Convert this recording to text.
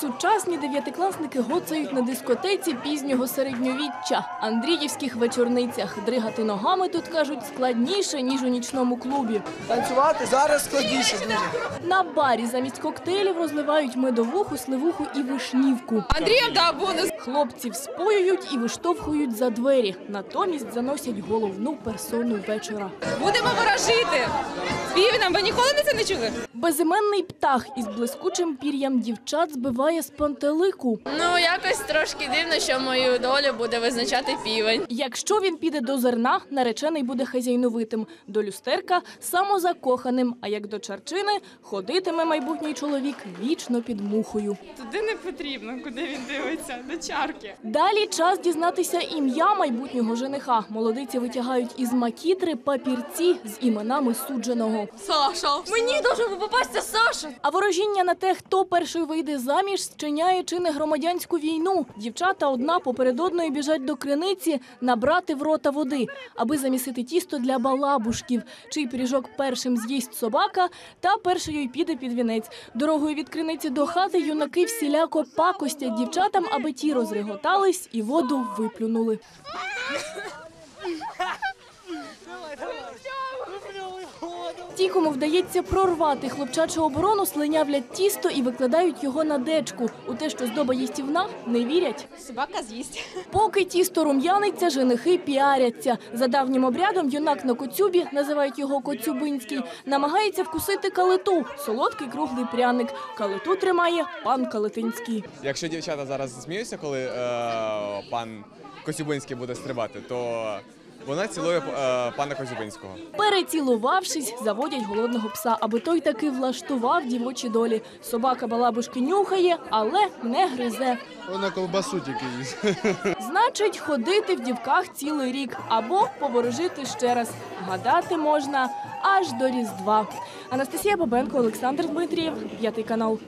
Сучасні дев'ятикласники гоцають на дискотеці пізнього середньовіччя, андріївських вечорницях. Дригати ногами тут кажуть складніше ніж у нічному клубі. Танцювати зараз складніше дуже. На барі замість коктейлів розливають медовуху, сливуху і вишнівку. Андрієм да бонус. Хлопців споюють і виштовхують за двері. Натомість заносять головну персону вечора. Будемо ворожити. З півнем. Ви ніколи не не чули? Безіменний птах із блискучим пір'ям дівчат збиває з пантелику. Ну, якось трошки дивно, що мою долю буде визначати півень. Якщо він піде до зерна, наречений буде хазяйновитим, до люстерка самозакоханим. А як до чарчини, ходитиме майбутній чоловік вічно під мухою. Туди не потрібно, куди він дивиться, до чарки. Далі час дізнатися ім'я майбутнього жениха. Молодиці витягають із макітри папірці з іменами судженого. Саша, мені дуже попасться Саша. А ворожіння на те, хто перший вийде заміж, зчиняє чи не громадянську війну. Дівчата одна поперед одної біжать до криниці набрати в рота води, аби замісити тісто для балабушків, чий пиріжок першим з'їсть собака, та першою й піде під вінець. Дорогою від криниці до хати юнаки всіляко пакостять дівчатам, аби ті розреготались і воду виплюнули. Ті, кому вдається прорвати хлопчачу оборону, слинявлять тісто і викладають його на дечку. У те, що здоба їстівна, не вірять. Собака з'їсть. Поки тісто рум'яниться, женихи піаряться. За давнім обрядом юнак на коцюбі, називають його коцюбинський, намагається вкусити калиту – солодкий круглий пряник. Калиту тримає пан Калитинський. Якщо дівчата зараз сміються, коли е, пан Косюбинський буде стрибати, то вона цілує е, пана Косюбинського. Перецілувавшись, заводять голодного пса, аби той таки влаштував дівочі долі. Собака балабушки нюхає, але не гризе. Вона колбасу тільки їсть. Значить, ходити в дівках цілий рік або поворожити ще раз. Гадати можна аж до Різдва. Анастасія Бабенко, Олександр Дмитрієв, п'ятий канал.